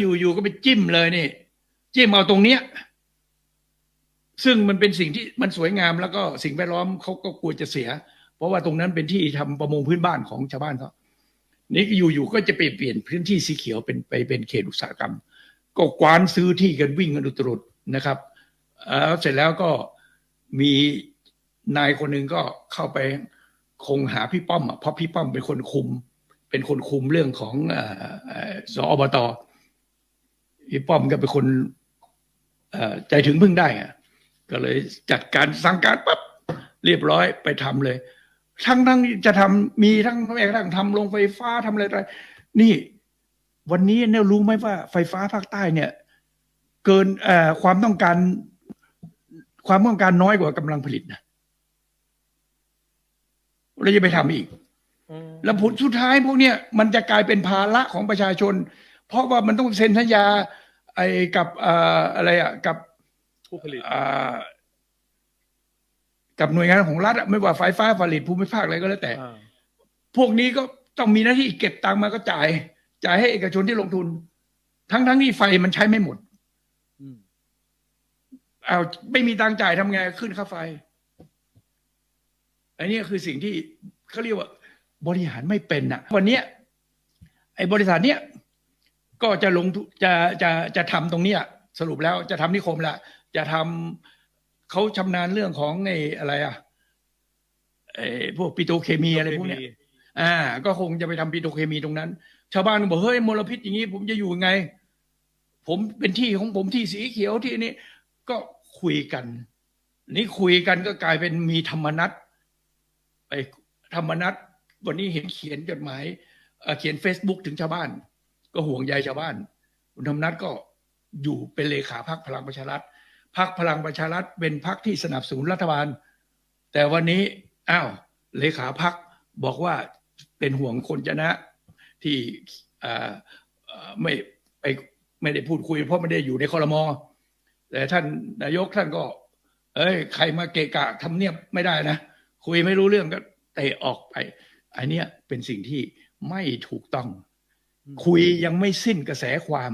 อยู่ๆก็ไปจิ้มเลยนี่จิ้มเอาตรงเนี้ย ซึ่งมันเป็นสิ่งที่มันสวยงามแล้วก็สิ่งแวดล้อมเขาก็กลัวจะเสีย เพราะว่าตรงนั้นเป็นที่ทำประมงพื้นบ้านของชาวบ้านเขานี่อยู่ๆก็จะไปเปลี่ยนพื้นที่สีเขียวเป็นไปเป็นเขตอุตสาหกรรม ก็กวานซื้อที่กันวิ่งกันอุตรุดนะครับเอ่อเสร็จแล้วก็มีนายคนหนึ่งก็เข้าไปคงหาพี่ป้อมเพราะพี่ป้อมเป็นคนคุม เป็นคนคุมเรื่องของอ่อเออสอบต พี่ป้อมก็เป็นคนเอ่อใจถึงพึ่งได้อะก็เลยจัดการสั่งการปั๊บเรียบร้อยไปทำเลย ทั้งทั้งจะทำมีทั้งแม้กระทั่งทำโรงไฟฟ้าทำอะไรอะไรนี่ วันนี้เนี่ยรู้ไหมว่าไฟฟ้าภาคใต้เนี่ย เกินเอ่อความต้องการ ความต้องการน้อยกว่ากำลังผลิตนะเราจะไปทำอีกอืมแล้วผลสุดท้ายพวกเนี้ยมันจะกลายเป็นภาระของประชาชน เพราะว่ามันต้องเซ็นสัญญา ไอ้กับเอ่ออะไรอะกับผู้ผลิตอ่ากับหน่วยงานของรัฐอะไม่ว่าไฟฟ้าผลิตภูมิภาคอะไรก็แล้วแต่อ่าพวกนี้ก็ต้องมีหน้าที่เก็บตังค์มาก็จ่าย จ่ายให้เอกชนที่ลงทุน ทั้งทั้งที่ไฟมันใช้ไม่หมดอืมเอาวไม่มีตังค์จ่ายทำไงขึ้นค่าไฟ อันนี้คือสิ่งที่เขาเรียกว่า บริหารไม่เป็นน่ะวันเนี้ยไอ้บริษัทเนี้ย ก็จะลงจะจะจะทำตรงเนี้ยสรุปแล้วจะทำนิคมละจะทำเขาชำนาญเรื่องของไอ้อะไรอะไอ้พวกปิโตเคมีอะไรพวกเนี้ยอ่า ก็คงจะไปทำปิโตเคมีตรงนั้น ชาวบ้านบอกเฮ้ยมลพิษอย่างนี้ ผมจะอยู่ยังไง ผมเป็นที่ของผมที่สีเขียวที่นี่ก็คุยกัน นี่คุยกันก็กลายเป็นมีธรรมนัตไปธรรมนัตวันนี้เห็นเขียนจดหมายเอ่อเขียน Facebook ถึงชาวบ้าน ก็ห่วงใยชาวบ้าน คุณธรรมนัตก็อยู่เป็นเลขาพักพลังประชารัฐพักพลังประชารัฐเป็นพักที่สนับสนุนรัฐบาล แต่วันนี้อ้าวเลขาพักบอกว่าเป็นห่วงคนจะนะที่ไม่ไปไม่ได้พูดคุย เพราะไม่ได้อยู่ในคอรมอแต่ท่านนายกท่านก็ เอ้ย ใครมาเกะกะทำเนียบไม่ได้นะ คุยไม่รู้เรื่องก็เตะออกไป อันเนี้ยเป็นสิ่งที่ไม่ถูกต้อง คุยยังไม่สิ้นกระแสความ